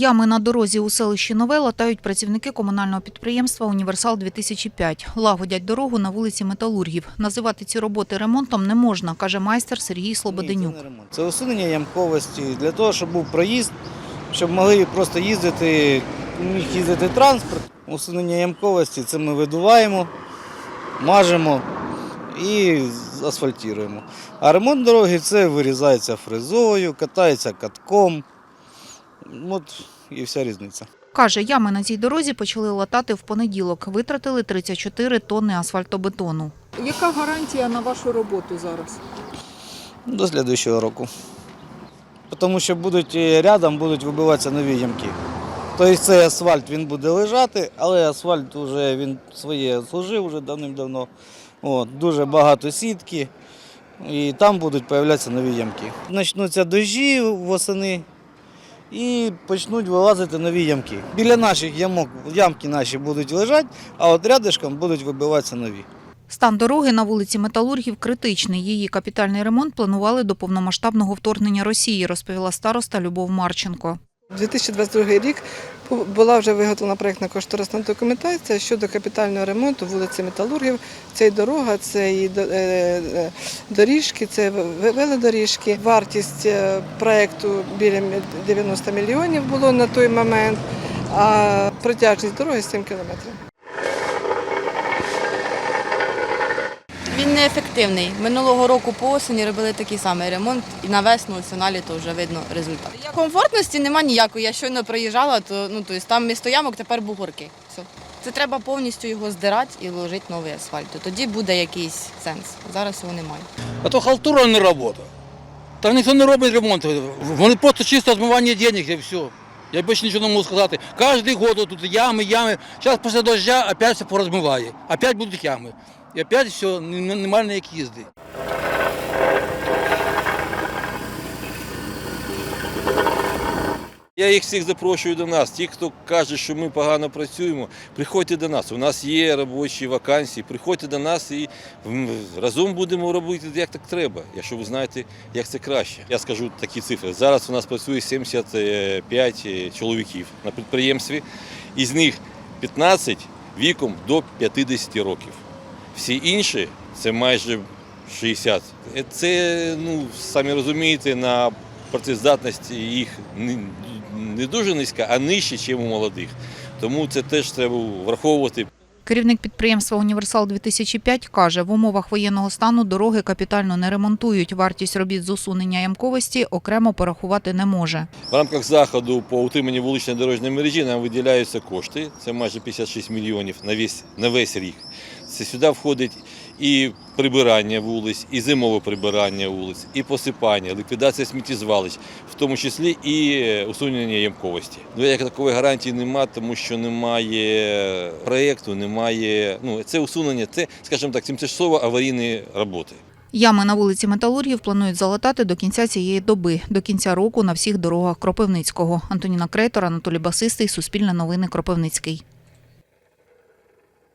Ями на дорозі у селищі Нове латають працівники комунального підприємства Універсал 2005 Лагодять дорогу на вулиці Металургів. Називати ці роботи ремонтом не можна, каже майстер Сергій Слободенюк. Це, це усунення ямковості для того, щоб був проїзд, щоб могли просто їздити, міг їздити транспорт. Усунення ямковості це ми видуваємо, мажемо і асфальтуємо. А ремонт дороги це вирізається фрезою, катається катком. От і вся різниця. Каже, ями на цій дорозі почали латати в понеділок. Витратили 34 тонни асфальтобетону. Яка гарантія на вашу роботу зараз? До слідуючого року. Тому що будуть е, рядом будуть вибиватися нові ямки. Тобто цей асфальт він буде лежати, але асфальт вже він своє служив вже давним-давно. От, дуже багато сітки, і там будуть з'являтися нові ямки. Почнуться дощі восени і почнуть вилазити нові ямки. Біля наших ямок ямки наші будуть лежати, а от рядишком будуть вибиватися нові. Стан дороги на вулиці Металургів критичний. Її капітальний ремонт планували до повномасштабного вторгнення Росії, розповіла староста Любов Марченко. 2022 рік була вже виготовлена проєктна кошторисна документація щодо капітального ремонту вулиці Металургів. Це і дорога, це і е, е, доріжки, це велодоріжки. Вартість е, проєкту біля 90 мільйонів було на той момент, а протяжність дороги 7 кілометрів. Він неефективний. Минулого року по осені робили такий самий ремонт, і на весну, ось на літо вже видно результат. Комфортності нема ніякої. Я щойно проїжджала, то ну тобто там місто ямок тепер бугорки. Все. Це треба повністю його здирати і ложити новий асфальт. Тоді буде якийсь сенс. Зараз його немає. А то халтура не робота. Там ніхто не робить ремонт. Вони просто чисто змивання денег і все. Я більше нічого не можу сказати. Кожен год тут ями, ями. Зараз після дождя опять все порозмиває. Опять будуть ями. І опять все, немає як їзди. Я їх всіх запрошую до нас. Ті, хто каже, що ми погано працюємо, приходьте до нас. У нас є робочі вакансії. Приходьте до нас і разом будемо робити як так треба, якщо ви знаєте, як це краще. Я скажу такі цифри. Зараз у нас працює 75 чоловіків на підприємстві, із них 15 віком до 50 років. Всі інші це майже 60. Це, ну, самі розумієте, на працездатність їх не, дуже низька, а нижче, ніж у молодих. Тому це теж треба враховувати. Керівник підприємства Універсал 2005 каже, в умовах воєнного стану дороги капітально не ремонтують. Вартість робіт з усунення ямковості окремо порахувати не може. В рамках заходу по утриманню вуличної дорожньої мережі нам виділяються кошти. Це майже 56 мільйонів на весь, на весь рік. Це сюди входить і прибирання вулиць, і зимове прибирання вулиць, і посипання, ліквідація сміттєзвалищ, в тому числі і е, усунення ямковості. Ну, як такої гарантії немає, тому що немає проєкту, немає. Ну, це усунення, це, скажімо так, тимчасово аварійні роботи. Ями на вулиці Металургів планують залатати до кінця цієї доби, до кінця року на всіх дорогах Кропивницького. Антоніна Крейтор, Анатолій Басистий, Суспільне новини Кропивницький.